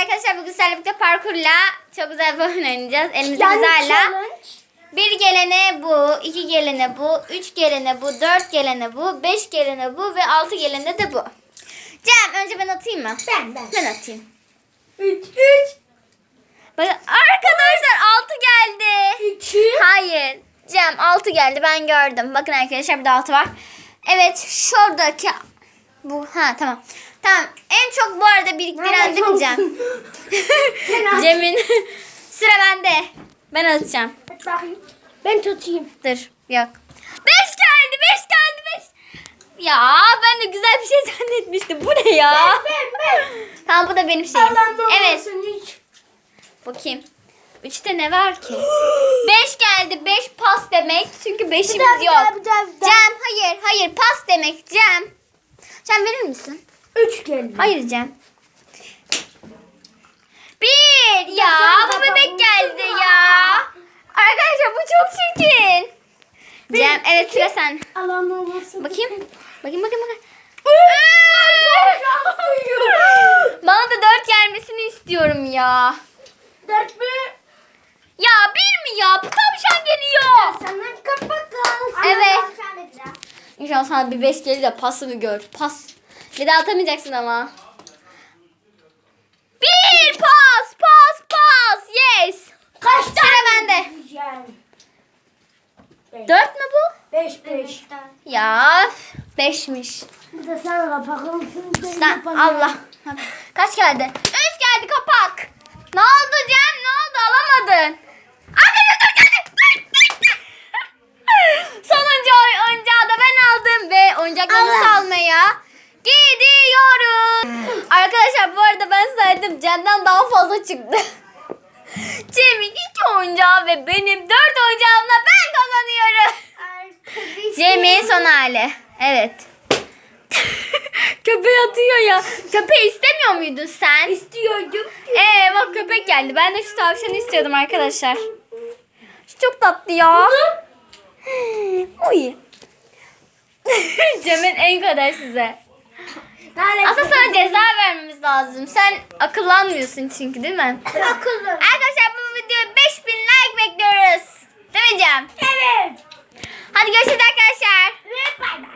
arkadaşlar bugün sizlerle birlikte parkurla çok güzel bir oyun oynayacağız. Elimizde Yani zarla. challenge. Bir gelene bu, iki gelene bu, üç gelene bu, dört gelene bu, beş gelene bu ve altı gelene de bu. Cem önce ben atayım mı? Ben ben. Ben atayım. 3 3 Bakın arkadaşlar altı geldi. 2 Hayır. Cem altı geldi ben gördüm. Bakın arkadaşlar bir de altı var. Evet şuradaki bu ha tamam. Tamam en çok bu arada biriktiren değil mi Cem? Sen Cem'in sıra bende. Ben atacağım. Bakayım. Ben tutayım. Dur yok. Beş geldi beş geldi beş. Ya ben de güzel bir şey zannetmiştim. Bu ne ya? Ben ben. Tamam bu da benim şeyim. Allah'ım Evet hiç. bakayım. Üçte ne var ki? Beş geldi. Beş pas demek. Çünkü Bir beşimiz daha, bir yok. daha, bir daha, bir daha. Cem hayır hayır pas demek Cem. Cem verir misin? 3 geldi. Hayır Cem. Bir ya sen bu baba, bebek bu geldi şuna. ya. Arkadaşlar bu çok çirkin. Cem Bir, evet sıra sen. Allah'ım ne olursun. Bakayım. Bakayım bakayım bakayım. Bana da dört gelmesini istiyorum ya. 4 mü? Ya bir mi ya? Bu tavşan geliyor. Sana kapak al. Evet. İnşallah sana bir beş gelir de pasını gör. Pas. Bir daha atamayacaksın ama. Bir pas pas pas. Yes. Kaç Sıra tane? bende. diyeceğim? Dört mü bu? 5 5. Ya beşmiş. Bu da sana kapak olsun. senin Sen. Allah. Kaç geldi? Üç geldi kapak. Ne oldu Cem? Ne oldu? Alamadın. Arkadaşlar dört geldi. Dört, dört. Sonuncu oy- oyuncağı da ben aldım ve oyuncaklarımı Allah. salmaya gidiyoruz. Arkadaşlar bu arada ben saydım Cem'den daha fazla çıktı. Cem'in iki oyuncağı ve benim dört oyuncağımla ben kazanıyorum. Cem'in son hali. Evet. Köpeği atıyor ya. Köpeği istemiyor muydun sen? İstiyordum. Ee bak köpek geldi. Ben de şu tavşanı istiyordum arkadaşlar. Şu çok tatlı ya. Uy. Cem'in en kadar size. Aslında sana ceza vermemiz lazım. Sen akıllanmıyorsun çünkü değil mi? Akıllı. Arkadaşlar bu videoya 5000 like bekliyoruz. Değil mi Cem? Evet. Hadi görüşürüz arkadaşlar. Ve bay bay.